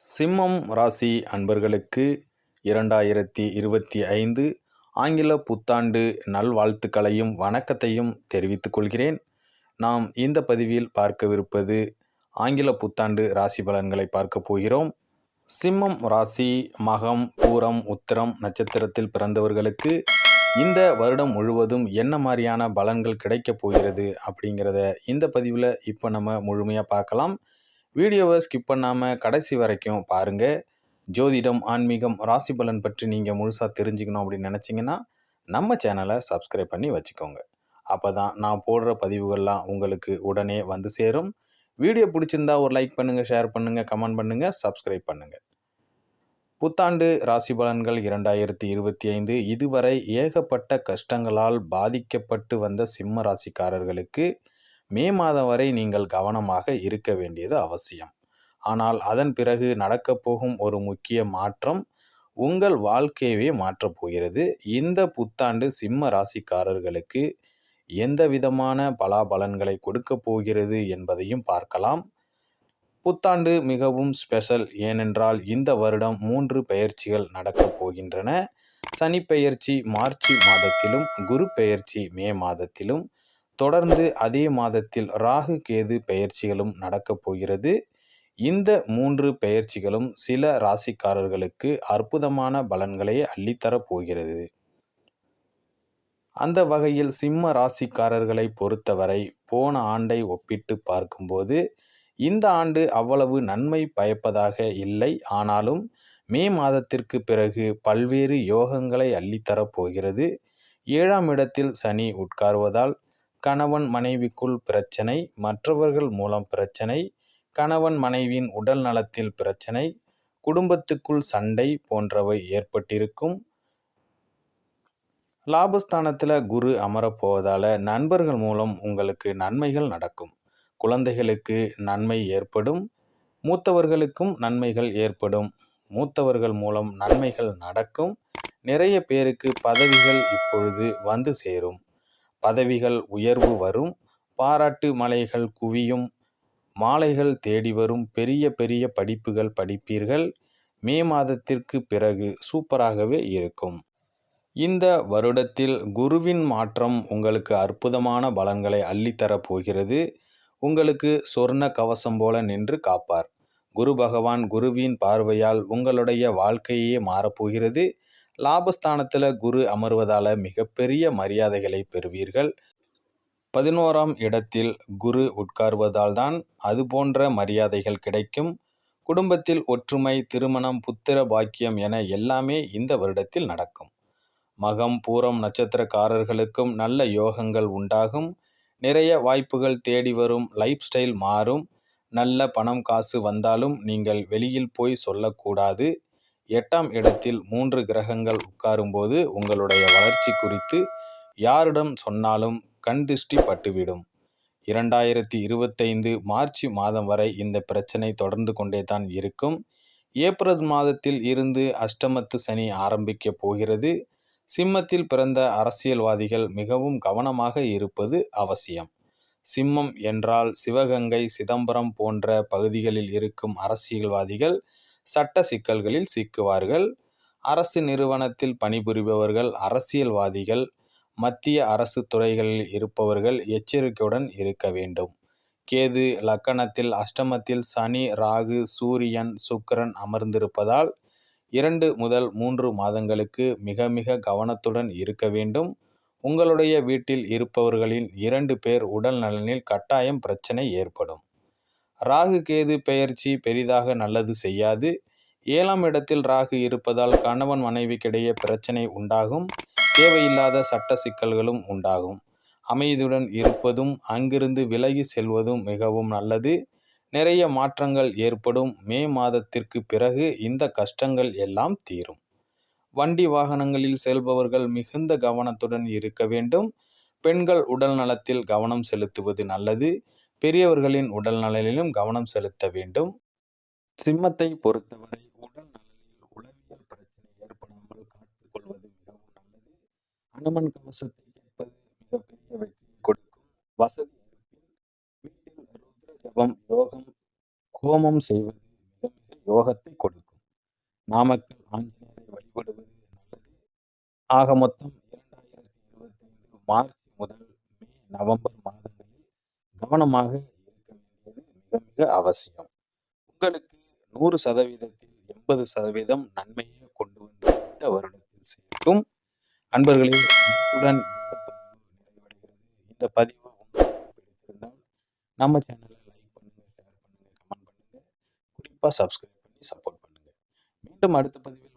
சிம்மம் ராசி அன்பர்களுக்கு இரண்டாயிரத்தி இருபத்தி ஐந்து ஆங்கில புத்தாண்டு நல்வாழ்த்துக்களையும் வணக்கத்தையும் தெரிவித்துக் கொள்கிறேன். நாம் இந்த பதிவில் பார்க்கவிருப்பது ஆங்கில புத்தாண்டு ராசி பலன்களை பார்க்க போகிறோம். சிம்மம் ராசி மகம் பூரம் உத்திரம் நட்சத்திரத்தில் பிறந்தவர்களுக்கு இந்த வருடம் முழுவதும் என்ன மாதிரியான பலன்கள் கிடைக்கப் போகிறது அப்படிங்கிறத இந்த பதிவில் இப்போ நம்ம முழுமையாக பார்க்கலாம். வீடியோவை ஸ்கிப் பண்ணாமல் கடைசி வரைக்கும் பாருங்கள் ஜோதிடம் ஆன்மீகம் ராசி பலன் பற்றி நீங்கள் முழுசாக தெரிஞ்சுக்கணும் அப்படின்னு நினச்சிங்கன்னா நம்ம சேனலை சப்ஸ்கிரைப் பண்ணி வச்சுக்கோங்க. அப்போ தான் நான் போடுற பதிவுகள்லாம் உங்களுக்கு உடனே வந்து சேரும். வீடியோ பிடிச்சிருந்தா ஒரு லைக் பண்ணுங்கள் ஷேர் பண்ணுங்கள் கமெண்ட் பண்ணுங்கள் சப்ஸ்கிரைப் பண்ணுங்கள் புத்தாண்டு ராசி பலன்கள் இரண்டாயிரத்தி இருபத்தி ஐந்து. இதுவரை ஏகப்பட்ட கஷ்டங்களால் பாதிக்கப்பட்டு வந்த சிம்ம ராசிக்காரர்களுக்கு மே மாதம் வரை நீங்கள் கவனமாக இருக்க வேண்டியது அவசியம். ஆனால் அதன் பிறகு நடக்கப் போகும் ஒரு முக்கிய மாற்றம் உங்கள் வாழ்க்கையவே மாற்றப் போகிறது. இந்த புத்தாண்டு சிம்ம ராசிக்காரர்களுக்கு எந்த விதமான பலாபலன்களை கொடுக்கப் போகிறது என்பதையும் பார்க்கலாம். புத்தாண்டு மிகவும் ஸ்பெஷல் ஏனென்றால் இந்த வருடம் மூன்று பெயர்ச்சிகள் நடக்கப் போகின்றன. சனி பெயர்ச்சி மார்ச் மாதத்திலும் குரு பெயர்ச்சி மே மாதத்திலும் தொடர்ந்து அதே மாதத்தில் ராகு கேது பெயர்ச்சிகளும் நடக்கப் போகிறது. இந்த மூன்று பெயர்ச்சிகளும் சில ராசிக்காரர்களுக்கு அற்புதமான பலன்களை அள்ளித்தரப் போகிறது. அந்த வகையில் சிம்ம ராசிக்காரர்களை பொறுத்தவரை போன ஆண்டை ஒப்பிட்டு பார்க்கும்போது இந்த ஆண்டு அவ்வளவு நன்மை பயப்பதாக இல்லை. ஆனாலும் மே மாதத்திற்கு பிறகு பல்வேறு யோகங்களை அள்ளித்தரப் போகிறது. ஏழாம் இடத்தில் சனி உட்கார்வதால் கணவன் மனைவிக்குள் பிரச்சனை மற்றவர்கள் மூலம் பிரச்சனை கணவன் மனைவியின் உடல் நலத்தில் பிரச்சனை குடும்பத்துக்குள் சண்டை போன்றவை ஏற்பட்டிருக்கும். லாபஸ்தானத்தில் குரு அமரப்போவதால் நண்பர்கள் மூலம் உங்களுக்கு நன்மைகள் நடக்கும். குழந்தைகளுக்கு நன்மை ஏற்படும். மூத்தவர்களுக்கும் நன்மைகள் ஏற்படும். மூத்தவர்கள் மூலம் நன்மைகள் நடக்கும். நிறைய பேருக்கு பதவிகள் இப்பொழுது வந்து சேரும். பதவிகள் உயர்வு வரும் பாராட்டு மலைகள் குவியும் மாலைகள் தேடி வரும் பெரிய பெரிய படிப்புகள் படிப்பீர்கள். மே மாதத்திற்கு பிறகு சூப்பராகவே இருக்கும். இந்த வருடத்தில் குருவின் மாற்றம் உங்களுக்கு அற்புதமான பலன்களை அள்ளித்தரப் போகிறது. உங்களுக்கு சொர்ண கவசம் போல நின்று காப்பார். குரு பகவான் குருவின் பார்வையால் உங்களுடைய வாழ்க்கையே மாறப்போகிறது லாபஸ்தானத்தில் குரு அமர்வதால் மிகப்பெரிய மரியாதைகளை பெறுவீர்கள். பதினோராம் இடத்தில் குரு உட்கார்வதால் தான் அது போன்ற மரியாதைகள் கிடைக்கும். குடும்பத்தில் ஒற்றுமை திருமணம் புத்திர பாக்கியம் என எல்லாமே இந்த வருடத்தில் நடக்கும். மகம் பூரம் நட்சத்திரக்காரர்களுக்கும் நல்ல யோகங்கள் உண்டாகும். நிறைய வாய்ப்புகள் தேடி வரும் லைஃப் ஸ்டைல் மாறும். நல்ல பணம் காசு வந்தாலும் நீங்கள் வெளியில் போய் சொல்லக்கூடாது. எட்டாம் இடத்தில் மூன்று கிரகங்கள் உட்காரும்போது உங்களுடைய வளர்ச்சி குறித்து யாரிடம் சொன்னாலும் கண் திருஷ்டி பட்டுவிடும். இரண்டாயிரத்தி இருபத்தைந்து மார்ச் மாதம் வரை இந்த பிரச்சனை தொடர்ந்து கொண்டே தான் இருக்கும். ஏப்ரல் மாதத்தில் இருந்து அஷ்டமத்து சனி ஆரம்பிக்க போகிறது. சிம்மத்தில் பிறந்த அரசியல்வாதிகள் மிகவும் கவனமாக இருப்பது அவசியம். சிம்மம் என்றால் சிவகங்கை சிதம்பரம் போன்ற பகுதிகளில் இருக்கும் அரசியல்வாதிகள் சட்ட சிக்கல்களில் சிக்குவார்கள். அரசு நிறுவனத்தில் பணிபுரிபவர்கள் அரசியல்வாதிகள் மத்திய அரசு துறைகளில் இருப்பவர்கள் எச்சரிக்கையுடன் இருக்க வேண்டும். கேது லக்கணத்தில் அஷ்டமத்தில் சனி ராகு சூரியன் சுக்கரன் அமர்ந்திருப்பதால் இரண்டு முதல் மூன்று மாதங்களுக்கு மிக மிக கவனத்துடன் இருக்க வேண்டும். உங்களுடைய வீட்டில் இருப்பவர்களில் இரண்டு பேர் உடல் நலனில் கட்டாயம் பிரச்சனை ஏற்படும். ராகு கேது பெயர்ச்சி பெரிதாக நல்லது செய்யாது. ஏழாம் இடத்தில் ராகு இருப்பதால் கணவன் மனைவிக்கிடையே பிரச்சனை உண்டாகும். தேவையில்லாத சட்ட சிக்கல்களும் உண்டாகும். அமைதியுடன் இருப்பதும் அங்கிருந்து விலகி செல்வதும் மிகவும் நல்லது. நிறைய மாற்றங்கள் ஏற்படும். மே மாதத்திற்கு பிறகு இந்த கஷ்டங்கள் எல்லாம் தீரும். வண்டி வாகனங்களில் செல்பவர்கள் மிகுந்த கவனத்துடன் இருக்க வேண்டும். பெண்கள் உடல் நலத்தில் கவனம் செலுத்துவது நல்லது. பெரியவர்களின் உடல் நலனிலும் கவனம் செலுத்த வேண்டும். சிம்மத்தை பொறுத்தவரை உடல் நலனில் உளவியல் பிரச்சனை ஏற்படாமல் காத்துக் கொள்வது மிகவும் நல்லது. அனுமன் கவசத்தை கேட்பது மிகப்பெரிய வெற்றியை கொடுக்கும். வசதி வீட்டில் ருத்ர ஜபம் யோகம் ஹோமம் செய்வது மிக மிக யோகத்தை கொடுக்கும். நாமக்கல் ஆஞ்சநேயரை வழிபடுவது நல்லது. ஆக மொத்தம் இரண்டாயிரத்தி இருபத்தி ஐந்து மார்ச் முதல் மே நவம்பர் மாதம் கவனமாக இருக்க வேண்டியது மிக மிக அவசியம். உங்களுக்கு நூறு சதவீதத்தில் எண்பது சதவீதம் நன்மையை கொண்டு வந்து இந்த வருடத்தில் சேர்க்கும் அன்பர்களே இத்துடன் இந்த பதிவு நிறைவடைகிறது. இந்த பதிவு உங்களுக்கு பிடித்திருந்தால் நம்ம சேனலை லைக் பண்ணுங்க ஷேர் பண்ணுங்க கமெண்ட் பண்ணுங்க. குறிப்பாக சப்ஸ்கிரைப் பண்ணி சப்போர்ட் பண்ணுங்க. மீண்டும் அடுத்த பதிவு